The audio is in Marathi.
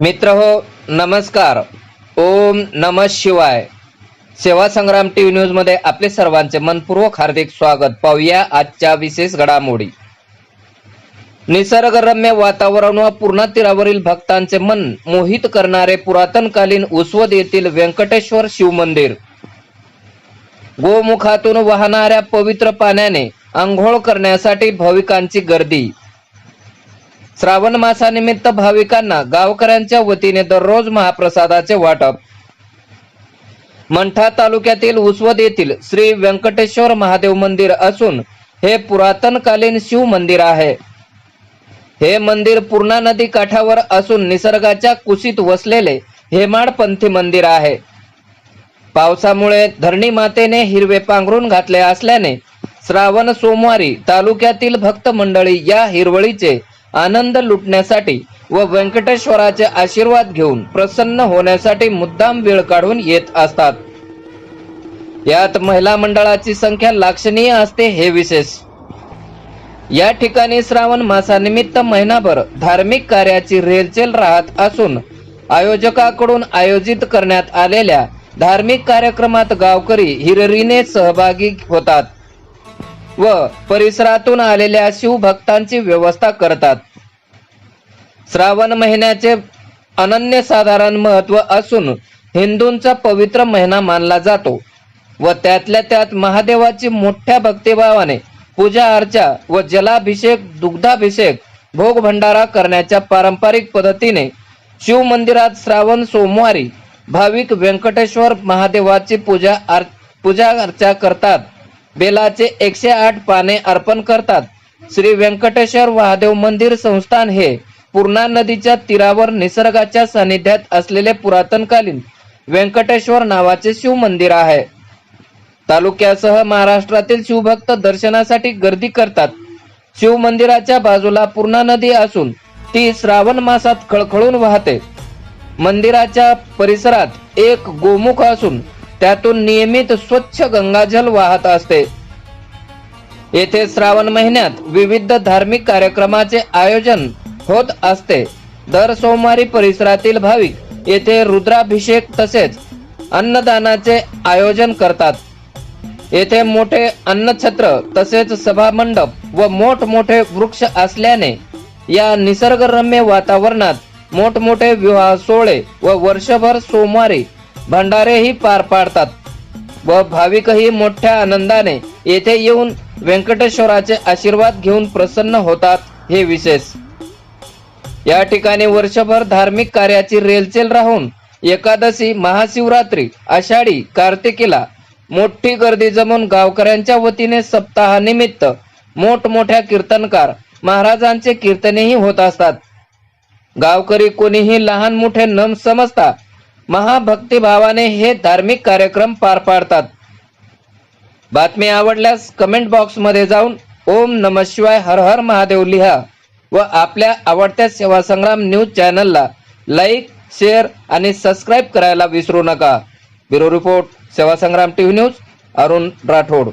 मित्र हो नमस्कार. ओम नम शिवाय. सेवा संग्राम टीव्ही न्यूजमध्ये आपले सर्वांचे मनपूर्वक हार्दिक स्वागत. पाहूया आजच्या विशेष घडामोडी. निसर्गरम्य वातावरण व पूर्ण तीरावरील भक्तांचे मन मोहित करणारे पुरातनकालीन उस्वद येथील व्यंकटेश्वर शिव मंदिर गोमुखातून वाहणाऱ्या पवित्र पाण्याने आंघोळ करण्यासाठी भाविकांची गर्दी. श्रावण मासानिमित्त भाविकांना गावकऱ्यांच्या वतीने दररोज महाप्रसादाचे वाटप. मंठा तालुक्यातील उसवद येथील श्री व्यंकटेश्वर महादेव मंदिर असून हे पुरातनकालीन शिव मंदिर आहे. हे मंदिर पूर्णा नदी काठावर असून निसर्गाच्या कुशीत वसलेले हेमाडपंथी मंदिर आहे. पावसामुळे धरणी मातेने हिरवे पांघरून घातले असल्याने श्रावण सोमवारी तालुक्यातील भक्त मंडळी या हिरवळीचे आनंद लुटण्यासाठी व व्यंकटेश्वराचे आशीर्वाद घेऊन प्रसन्न होण्यासाठी मुद्दाम वेळ काढून येत असतात. यात महिला मंडळाची संख्या लाक्षणीय असते हे विशेष. या ठिकाणी श्रावण मासानिमित्त महिनाभर धार्मिक कार्याची रेलचेल राहत असून आयोजकाकडून आयोजित करण्यात आलेल्या धार्मिक कार्यक्रमात गावकरी हिररीने सहभागी होतात. व परिसरातून आलेल्या शिवभक्तांची व्यवस्था करतात. श्रावण महिन्याचे अनन्य साधारण महत्त्व असून हिंदूंचा पवित्र महिना मानला जातो व त्यातल्या त्यात महादेवाची मोठ्या भक्तिभावाने पूजा अर्चा व जलाभिषेक दुग्धाभिषेक भोग भंडारा करण्याच्या पारंपरिक पद्धतीने शिव मंदिरात श्रावण सोमवारी भाविक व्यंकटेश्वर महादेवाची पूजा आर पूजा अर्चा करतात. बेलाचे एकशे आठ पाने अर्पण करतात. श्री व्यंकटेश्वर महादेव मंदिर संस्थान हे पूर्णा नदीच्या तीरावर निसर्गाच्या सानिध्यात असलेले पुरातनकालीन व्यंकटेश्वर नावाचे शिव मंदिर आहे. तालुक्यासह महाराष्ट्रातील शिवभक्त दर्शनासाठी गर्दी करतात. शिव मंदिराच्या बाजूला पूर्णा नदी असून ती श्रावण मासात खळखळून वाहते. मंदिराच्या परिसरात एक गोमुख असून त्यातून नियमित स्वच्छ गंगाजल वाहत असते. येथे श्रावण महिन्यात विविध धार्मिक कार्यक्रमाचे आयोजन होत असते. दर सोमवारी परिसरातील भाविक येथे रुद्राभिषेक तसेच अन्नदानाचे आयोजन करतात. येथे मोठे अन्नछत्र तसेच सभामंडप व मोठमोठे वृक्ष असल्याने या निसर्गरम्य वातावरणात मोठमोठे विवाह सोहळे व वर्षभर सोमवारी भंडारेही पार पाडतात. व भाविकही मोठ्या आनंदाने येथे येऊन व्यंकटेश्वराचे आशीर्वाद घेऊन प्रसन्न होतात हे विशेष. या ठिकाणी वर्षभर धार्मिक कार्याची रेलचेल राहून एकादशी महाशिवरात्री आषाढी कार्तिकीला मोठी गर्दी जमून गावकऱ्यांच्या वतीने सप्ताहानिमित्त मोठमोठ्या कीर्तनकार महाराजांचे कीर्तनेही होत असतात. गावकरी कोणीही लहान मोठे न समजता महाभक्तिभावाने हे धार्मिक कार्यक्रम पार पाडतात. बातमी आवडल्यास कमेंट बॉक्समध्ये जाऊन ओम नम शिवाय हर हर महादेव लिहा व आपल्या आवडत्या सेवा संग्राम न्यूज चॅनलला लाईक शेअर आणि सबस्क्राईब करायला विसरू नका. Bureau report Seva Sangram TV news Arun Rathod.